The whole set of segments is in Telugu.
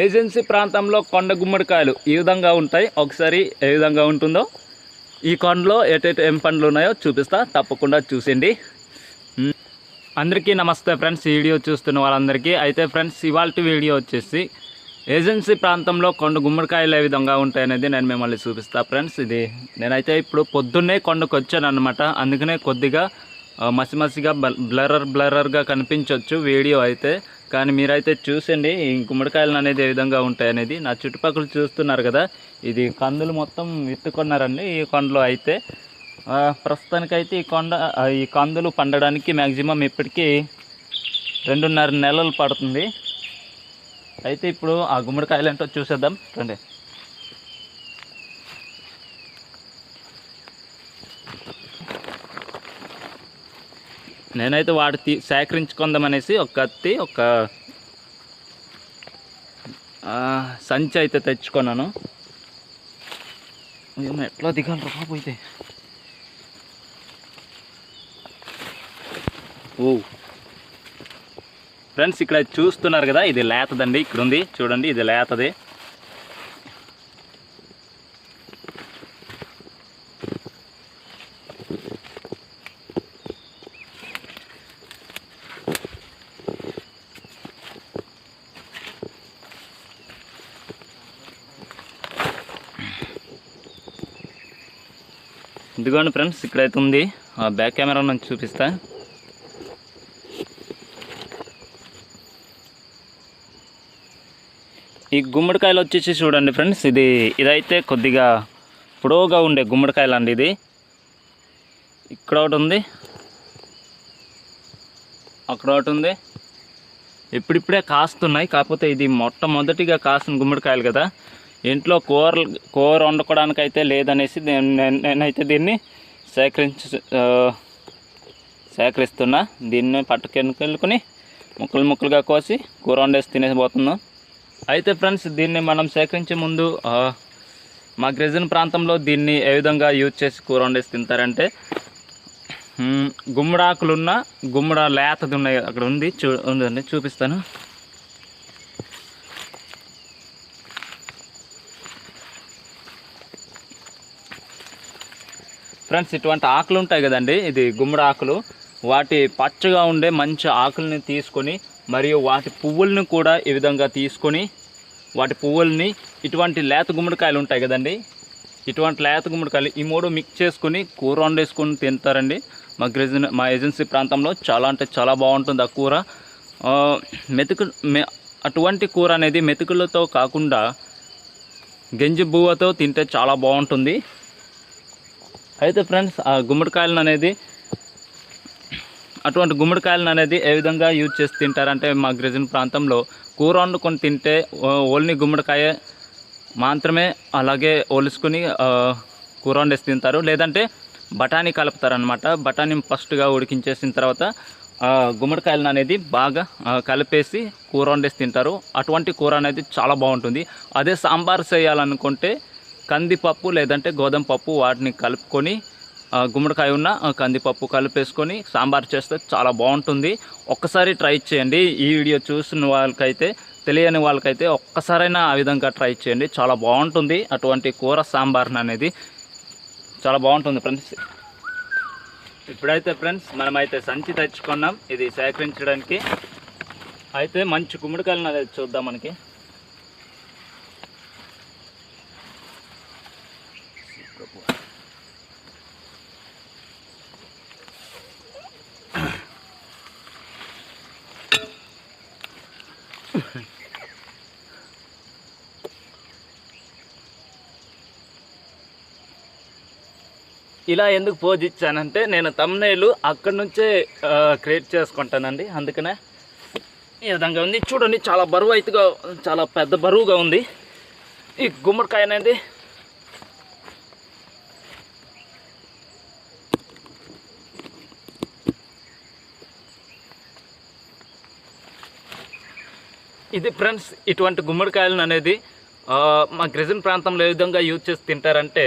ఏజెన్సీ ప్రాంతంలో కొండ గుమ్మడికాయలు ఈ విధంగా ఉంటాయి. ఒకసారి ఏ విధంగా ఉంటుందో ఈ కొండలో ఎటెటు ఏం పండ్లు ఉన్నాయో చూపిస్తా. తప్పకుండా చూసేయండి. అందరికీ నమస్తే ఫ్రెండ్స్ ఈ వీడియో చూస్తున్న వాళ్ళందరికీ. అయితే ఫ్రెండ్స్ ఇవాళ వీడియో వచ్చేసి ఏజెన్సీ ప్రాంతంలో కొండ గుమ్మడికాయలు ఏ విధంగా ఉంటాయనేది నేను మిమ్మల్ని చూపిస్తా ఫ్రెండ్స్. ఇది నేనైతే ఇప్పుడు పొద్దున్నే కొండకు వచ్చాను అనమాట అందుకనే కొద్దిగా మసి మసిగా బ్లరర్ బ్లరర్గా కనిపించవచ్చు వీడియో అయితే. కానీ మీరైతే చూసండి ఈ గుమ్మడికాయలు అనేది ఏ విధంగా ఉంటాయి అనేది. నా చుట్టుపక్కల చూస్తున్నారు కదా ఇది కందులు మొత్తం విత్తుకున్నారండి ఈ కొండలో అయితే. ప్రస్తుతానికైతే ఈ కొండ ఈ కందులు పండడానికి మ్యాక్సిమం ఇప్పటికీ రెండున్నర నెలలు పడుతుంది. అయితే ఇప్పుడు ఆ గుమ్మడికాయలు ఏంటో చూసేద్దాం రండి. నేనైతే వాటి తీ సేకరించుకుందామనేసి ఒక కత్తి ఒక సంచి అయితే తెచ్చుకున్నాను. ఏమో ఎట్లా దిగాలి బాబు అయితే. ఓ. ఫ్రెండ్స్ ఇక్కడ చూస్తున్నారు కదా ఇది లేతదండి ఇక్కడ ఉంది చూడండి ఇది లేతది. ఇదిగోండి ఫ్రెండ్స్ ఇక్కడైతే ఉంది ఆ బ్యాక్ కెమెరా నుంచి చూపిస్తా. ఈ గుమ్మడికాయలు వచ్చేసి చూడండి ఫ్రెండ్స్ ఇది ఇదైతే కొద్దిగా పొడవుగా ఉండే గుమ్మడికాయలు అండి ఇది. ఇక్కడ ఒకటి ఉంది. అక్కడ ఒకటి ఉంది. ఇప్పుడిప్పుడే కాస్తున్నాయి కాకపోతే ఇది మొట్టమొదటిగా కాసిన గుమ్మడికాయలు కదా. ఇంట్లో కూర కూర వండుకోవడానికి అయితే లేదనేసి నేను నేనైతే దీన్ని సేకరించి సేకరిస్తున్నా. దీన్ని పట్టుకెళ్ళుకొని ముక్కలు ముక్కలుగా కోసి కూర వండేసి తినేసిపోతున్నాం. అయితే ఫ్రెండ్స్ దీన్ని మనం సేకరించే ముందు మా గిరిజన ప్రాంతంలో దీన్ని ఏ విధంగా యూజ్ చేసి కూర వండేసి తింటారంటే గుమ్మడాకులున్న గుమ్మడ లేతది ఉన్నాయి. అక్కడ ఉంది చూ ఉందండి చూపిస్తాను. ఫ్రెండ్స్ ఇటువంటి ఆకులు ఉంటాయి కదండి ఇది గుమ్మడి ఆకులు. వాటి పచ్చగా ఉండే మంచి ఆకుల్ని తీసుకొని మరియు వాటి పువ్వుల్ని కూడా ఈ విధంగా తీసుకొని వాటి పువ్వుల్ని ఇటువంటి లేత గుమ్మడికాయలు ఉంటాయి కదండి. ఇటువంటి లేత గుమ్మడికాయలు ఈ మూడు మిక్స్ చేసుకొని కూర వండేసుకొని తింటారండి. మా గ్రెజన్ మా ఏజెన్సీ ప్రాంతంలో చాలా అంటే చాలా బాగుంటుంది ఆ కూర. మెతుకు అటువంటి కూర అనేది మెతుకులతో కాకుండా గంజి బువ్వతో తింటే చాలా బాగుంటుంది. అయితే ఫ్రెండ్స్ ఆ గుమ్మడికాయలను అనేది అటువంటి గుమ్మడికాయలను అనేది ఏ విధంగా యూజ్ చేసి తింటారంటే మా గిరిజన ప్రాంతంలో కూర వండుకొని తింటే ఓల్ని గుమ్మడికాయ మాత్రమే అలాగే ఓలుసుకుని కూర వండేసి తింటారు. లేదంటే బఠానీ కలుపుతారనమాట బఠానీ ఫస్ట్గా ఉడికించేసిన తర్వాత గుమ్మడికాయలను అనేది బాగా కలిపేసి కూర వండేసి తింటారు. అటువంటి కూర అనేది చాలా బాగుంటుంది. అదే సాంబార్ చేయాలనుకుంటే కందిపప్పు లేదంటే గోధుమ పప్పు వాటిని కలుపుకొని గుమ్మడికాయ ఉన్న కందిపప్పు కలిపేసుకొని సాంబార్ చేస్తే చాలా బాగుంటుంది. ఒక్కసారి ట్రై చేయండి. ఈ వీడియో చూసిన వాళ్ళకైతే తెలియని వాళ్ళకైతే ఒక్కసారైనా ఆ విధంగా ట్రై చేయండి. చాలా బాగుంటుంది అటువంటి కూర సాంబార్ అనేది. చాలా బాగుంటుంది ఫ్రెండ్స్. ఇప్పుడైతే ఫ్రెండ్స్ మనమైతే సంచి తెచ్చుకున్నాం. ఇది సేకరించడానికి. అయితే మంచి గుమ్మడికాయలను అనేది చూద్దాం మనకి. ఇలా ఎందుకు పోజ్ ఇచ్చానంటే నేను తమ్నేలు అక్కడి నుంచే క్రియేట్ చేసుకుంటానండి. అందుకనే ఈ విధంగా ఉంది. చూడండి చాలా బరువు అయితే చాలా పెద్ద బరువుగా ఉంది. ఈ గుమ్మడికాయ అనేది ఇది ఫ్రెండ్స్ ఇటువంటి గుమ్మడికాయలను అనేది మా గిరిజన ప్రాంతంలో ఏ విధంగా యూజ్ చేసి తింటారంటే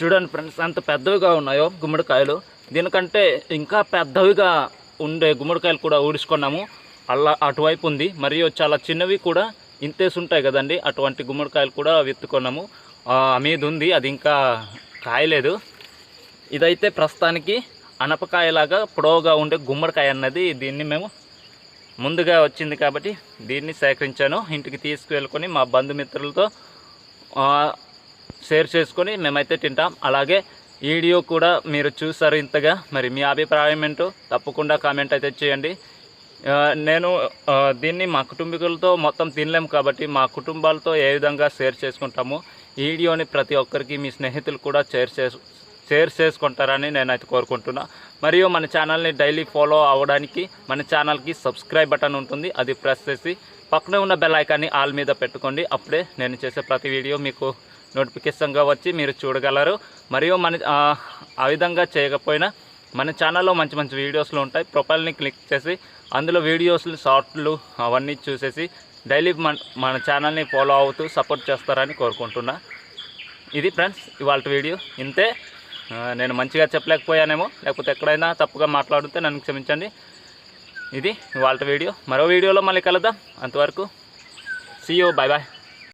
చూడండి ఫ్రెండ్స్ అంత పెద్దవిగా ఉన్నాయో గుమ్మడికాయలు. దీనికంటే ఇంకా పెద్దవిగా ఉండే గుమ్మడికాయలు కూడా ఊడ్చుకున్నాము అలా అటువైపు ఉంది మరియు చాలా చిన్నవి కూడా ఇంతేసి ఉంటాయి కదండి. అటువంటి గుమ్మడికాయలు కూడా విత్తుకున్నాము. మీద ఉంది అది ఇంకా కాయలేదు. ఇదైతే ప్రస్తుతానికి అనపకాయలాగా పొడవుగా ఉండే గుమ్మడికాయ అన్నది దీన్ని మేము ముందుగా వచ్చింది కాబట్టి దీన్ని సేకరించాను. ఇంటికి తీసుకువెళ్ళుకొని మా బంధుమిత్రులతో షేర్ చేసుకొని మేమైతే తింటాం. అలాగే వీడియో కూడా మీరు చూసారు ఇంతగా. మరి మీ అభిప్రాయం ఏంటో తప్పకుండా కామెంట్ అయితే చేయండి. నేను దీన్ని మా కుటుంబీకులతో మొత్తం తినలేము కాబట్టి మా కుటుంబాలతో ఏ విధంగా షేర్ చేసుకుంటామో వీడియోని ప్రతి ఒక్కరికి మీ స్నేహితులు కూడా షేర్ చేసు షేర్ చేసుకుంటారని నేనైతే కోరుకుంటున్నా. మరియు మన ఛానల్ని డైలీ ఫాలో అవ్వడానికి మన ఛానల్కి సబ్స్క్రైబ్ బటన్ ఉంటుంది. అది ప్రెస్ చేసి పక్కనే ఉన్న బెల్ ఐకాన్ని ఆల్ మీద పెట్టుకోండి. అప్పుడే నేను చేసే ప్రతి వీడియో మీకు నోటిఫికేషన్గా వచ్చి మీరు చూడగలరు. మరియు మన ఆ, విధంగా చేయకపోయినా మన ఛానల్లో మంచి మంచి వీడియోస్లు ఉంటాయి. ప్రొఫైల్ని క్లిక్ చేసి అందులో వీడియోస్లు షార్ట్లు అవన్నీ చూసేసి డైలీ మన మన ఛానల్ని ఫాలో అవుతూ సపోర్ట్ చేస్తారని కోరుకుంటున్నా. ఇది ఫ్రెండ్స్ ఇవాళ వీడియో. ఇంతే. నేను మంచిగా చెప్పలేకపోయానేమో. లేకపోతే ఎక్కడైనా తప్పుగా మాట్లాడితే నన్ను క్షమించండి. ఇది వాళ్ళ వీడియో. మరో వీడియోలో మళ్ళీ కలుద్దాం. అంతవరకు సీ యూ బాయ్ బాయ్